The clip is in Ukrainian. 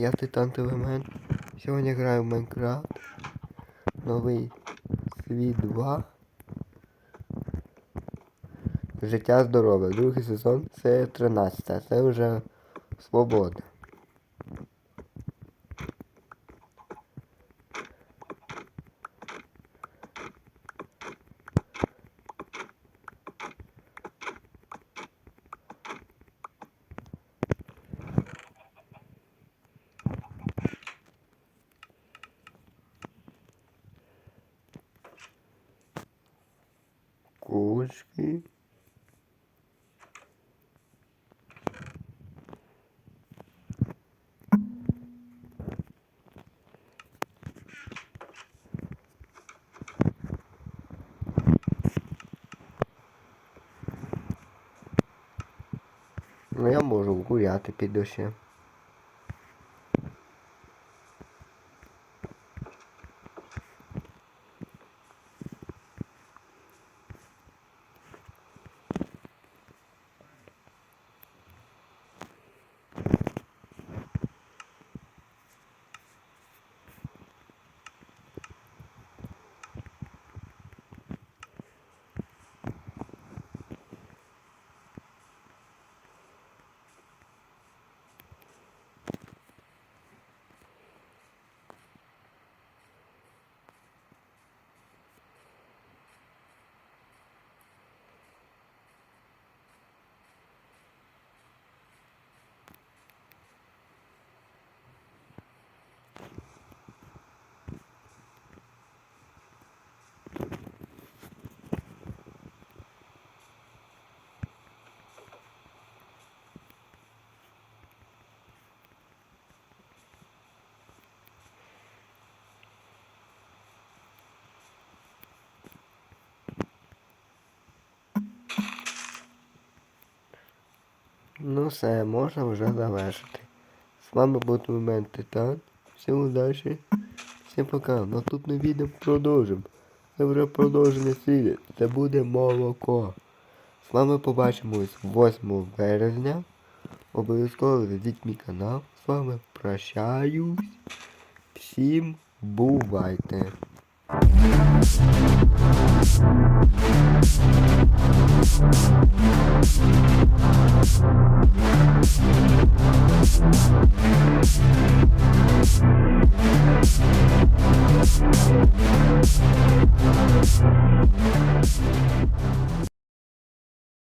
я Титан Телемен. Сьогодні граю в Майнкрафт. Новий світ 2. Життя здорове. Другий сезон це 13. Це вже свобода. Кошки. Ну я можу гуляти під дощем. Ну все, можна вже завершити. З вами був Момент Титан. Всім удачі. Всім пока. Наступне відео продовжимо. Це вже продовження серії. Це буде молоко. З вами побачимось 8 березня. Обов'язково зайдіть мій канал. З вами прощаюсь. Всім бувайте. Thank We'll be right back.